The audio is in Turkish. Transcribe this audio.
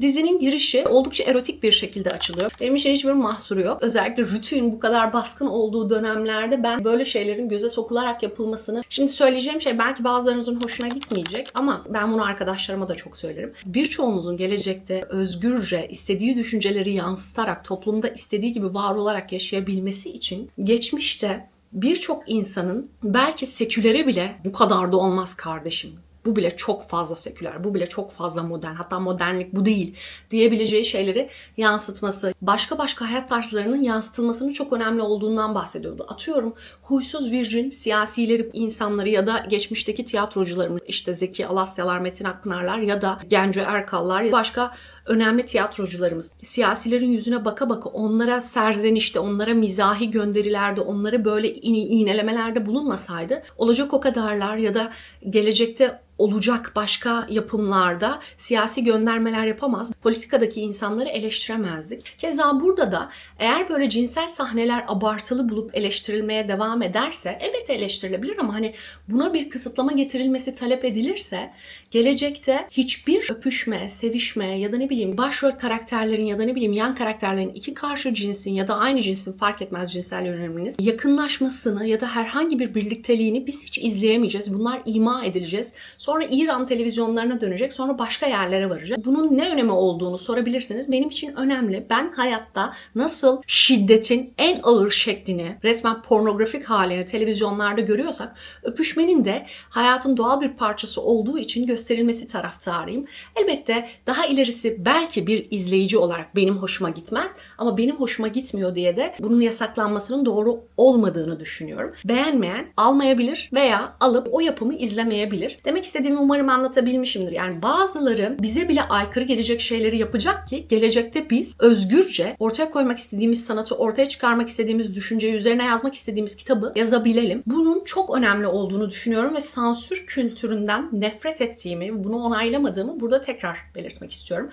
Dizinin girişi oldukça erotik bir şekilde açılıyor. Benim için hiçbir mahsuru yok. Özellikle rütüğün bu kadar baskın olduğu dönemlerde ben böyle şeylerin göze sokularak yapılmasını... Şimdi söyleyeceğim şey belki bazılarınızın hoşuna gitmeyecek ama ben bunu arkadaşlarıma da çok söylerim. Birçoğumuzun gelecekte özgürce istediği düşünceleri yansıtarak toplumda istediği gibi var olarak yaşayabilmesi için geçmişte birçok insanın belki sekülere bile bu kadar da olmaz kardeşim. Bu bile çok fazla seküler, bu bile çok fazla modern, hatta modernlik bu değil diyebileceği şeyleri yansıtması, başka başka hayat tarzlarının yansıtılmasının çok önemli olduğundan bahsediyordu. Atıyorum huysuz virgin siyasileri, insanları ya da geçmişteki tiyatrocularımız işte Zeki Alasyalar, Metin Akpınarlar ya da Genco Erkallar başka önemli tiyatrocularımız siyasilerin yüzüne baka baka onlara serzenişte, onlara mizahi gönderilerde, onlara böyle iğnelemelerde bulunmasaydı olacak o kadarlar ya da gelecekte olacak başka yapımlarda siyasi göndermeler yapamaz. Politikadaki insanları eleştiremezdik. Keza burada da eğer böyle cinsel sahneler abartılı bulup eleştirilmeye devam ederse elbette eleştirilebilir ama hani buna bir kısıtlama getirilmesi talep edilirse gelecekte hiçbir öpüşme, sevişme ya da ne bileyim başrol karakterlerin ya da ne bileyim yan karakterlerin iki karşı cinsin ya da aynı cinsin fark etmez cinsel yöneliminiz yakınlaşmasını ya da herhangi bir birlikteliğini biz hiç izleyemeyeceğiz. Bunlar ima edileceğiz. Sonra İran televizyonlarına dönecek. Sonra başka yerlere varacak. Bunun ne önemi olduğunu sorabilirsiniz. Benim için önemli. Ben hayatta nasıl şiddetin en ağır şeklini, resmen pornografik halini televizyonlarda görüyorsak, öpüşmenin de hayatın doğal bir parçası olduğu için gösterilmesi taraftarıyım. Elbette daha ilerisi belki bir izleyici olarak benim hoşuma gitmez ama benim hoşuma gitmiyor diye de bunun yasaklanmasının doğru olmadığını düşünüyorum. Beğenmeyen almayabilir veya alıp o yapımı izlemeyebilir. Demek istediğimi umarım anlatabilmişimdir. Yani bazıları bize bile aykırı gelecek şeyleri yapacak ki gelecekte biz özgürce ortaya koymak istediğimiz sanatı, ortaya çıkarmak istediğimiz düşünceyi, üzerine yazmak istediğimiz kitabı yazabilelim. Bunun çok önemli olduğunu düşünüyorum ve sansür kültüründen nefret ettiğimi, bunu onaylamadığımı burada tekrar belirtmek istiyorum.